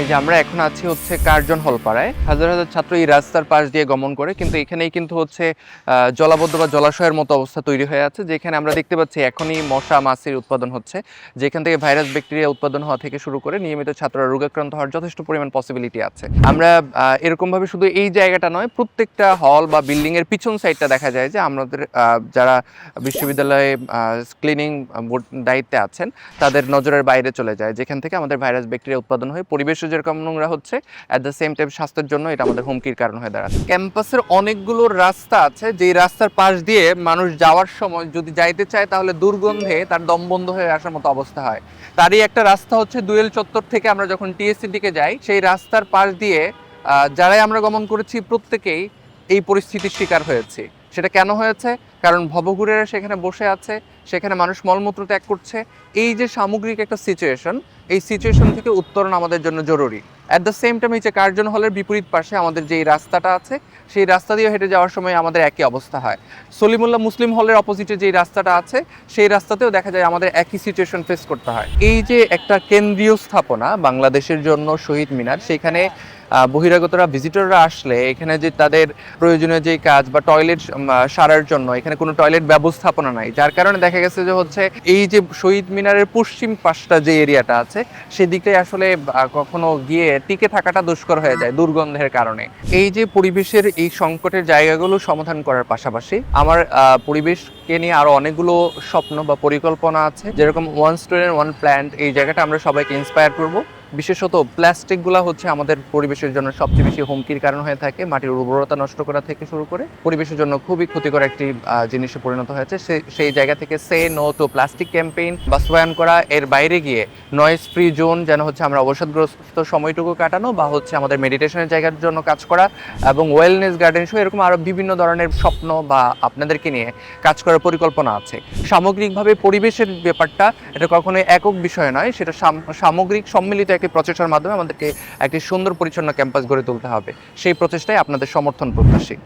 এই যে আমরা এখন আছি হচ্ছে কার্জন হল পাড়ায়। হাজার হাজার ছাত্র এই রাস্তার পাশ দিয়ে গমন করে, কিন্তু এখানেই কিন্তু হচ্ছে জলাবদ্ধ বা জলাশয়ের মতো অবস্থা তৈরি হয়ে আছে, যেখানে আমরা দেখতে পাচ্ছি এখনই মশা মাছির উৎপাদন হচ্ছে। যেখান থেকে ভাইরাস ব্যাকটেরিয়া উৎপাদন হওয়া থেকে শুরু করে নিয়মিত ছাত্ররা রোগাক্রান্ত হওয়ার যথেষ্ট পরিমাণ পসিবিলিটি আছে। আমরা এরকমভাবে শুধু এই জায়গাটা নয়, প্রত্যেকটা হল বা বিল্ডিং এর পিছন সাইডটা দেখা যায় যে আমাদের যারা বিশ্ববিদ্যালয়ে ক্লিনিং দায়িত্বে আছেন, তাদের নজরের বাইরে চলে যায়, যেখান থেকে আমাদের ভাইরাস ব্যাকটেরিয়া উৎপাদন হয়ে, পরিবেশও যেরকম নোংরা হচ্ছে অ্যাট দ্য সেম টাইম স্বাস্থ্যের জন্য এটা আমাদের হুমকির কারণ হয়ে দাঁড়াচ্ছে। ক্যাম্পাসের অনেকগুলো রাস্তা আছে, যেই রাস্তার পাশ দিয়ে মানুষ যাওয়ার সময় যদি যাইতে চায়, তাহলে দুর্গন্ধে তার দম বন্ধ হয়ে আসার মতো অবস্থা হয়। তারই একটা রাস্তা হচ্ছে দুয়েল চত্বর থেকে আমরা যখন টিএসসি দিকে যাই, সেই রাস্তার পাশ দিয়ে যারাই আমরা গমন করেছি, প্রত্যেকেই এই পরিস্থিতির শিকার হয়েছে। সেটা কেন হয়েছে? কারণ ভবঘুরেরা সেখানে বসে আছে, সেখানে মানুষ মলমূত্র ত্যাগ করছে। এই যে সামগ্রিক একটা সিচুয়েশন এই সিচুয়েশন থেকে উত্তরণ আমাদের জন্য জরুরি। অ্যাট দ্য সেম টাইম এই যে কার্জন হলের বিপরীত পাশে আমাদের যেই রাস্তাটা আছে, সেই রাস্তা দিয়ে হেঁটে যাওয়ার সময় আমাদের একই অবস্থা হয়। সলিমুল্লাহ মুসলিম হলের অপোজিটে যেই রাস্তাটা আছে, সেই রাস্তাতেও দেখা যায় আমাদের একই সিচুয়েশন ফেস করতে হয়। এই যে একটা কেন্দ্রীয় স্থাপনা বাংলাদেশের জন্য শহীদ মিনার, সেখানে বহিরাগতরা ভিজিটররা আসলে এখানে যে তাদের প্রয়োজনীয় যে কাজ বা টয়লেট সারার জন্য এখানে কোনো টয়লেট ব্যবস্থাপনা নাই। যার কারণে দেখা গেছে যে হচ্ছে এই যে শহীদ মিনারের পশ্চিম পাশটা যে এরিয়াটা আছে, সেদিকটাই আসলে কখনো গিয়ে টিকে থাকাটা দুষ্কর হয়ে যায় দুর্গন্ধের কারণে। এই যে পরিবেশের এই সংকটের জায়গাগুলো সমাধান করার পাশাপাশি, আমার পরিবেশকে নিয়ে আরও অনেকগুলো স্বপ্ন বা পরিকল্পনা আছে। যেরকম ওয়ান স্টুডেন্ট ওয়ান প্ল্যান্ট এই জায়গাটা আমরা সবাইকে ইন্সপায়ার করব। বিশেষত প্লাস্টিকগুলো হচ্ছে আমাদের পরিবেশের জন্য সবচেয়ে বেশি হুমকির কারণ হয়ে থাকে, মাটির উর্বরতা নষ্ট করা থেকে শুরু করে পরিবেশের জন্য খুবই ক্ষতিকর একটি জিনিসে পরিণত হয়েছে। সেই জায়গা থেকে say no to plastic campaign বাস্তবায়ন করা, এর বাইরে গিয়ে নয়েজ ফ্রি জোন যেন হচ্ছে আমরা অবসাদগ্রস্ত সময়টুকু কাটানো বা হচ্ছে আমাদের মেডিটেশনের জায়গার জন্য কাজ করা এবং ওয়েলনেস গার্ডেন সহ এরকম আরও বিভিন্ন ধরনের স্বপ্ন বা আপনাদেরকে নিয়ে কাজ করার পরিকল্পনা আছে। সামগ্রিকভাবে পরিবেশের ব্যাপারটা এটা কখনোই একক বিষয় নয়, সেটা সাম- সামগ্রিক সম্মিলিত একটি প্রচেষ্টার মাধ্যমে আমাদেরকে একটি সুন্দর, পরিচ্ছন্ন ক্যাম্পাস গড়ে তুলতে হবে। সেই প্রচেষ্টায় আপনাদের সমর্থন প্রত্যাশী।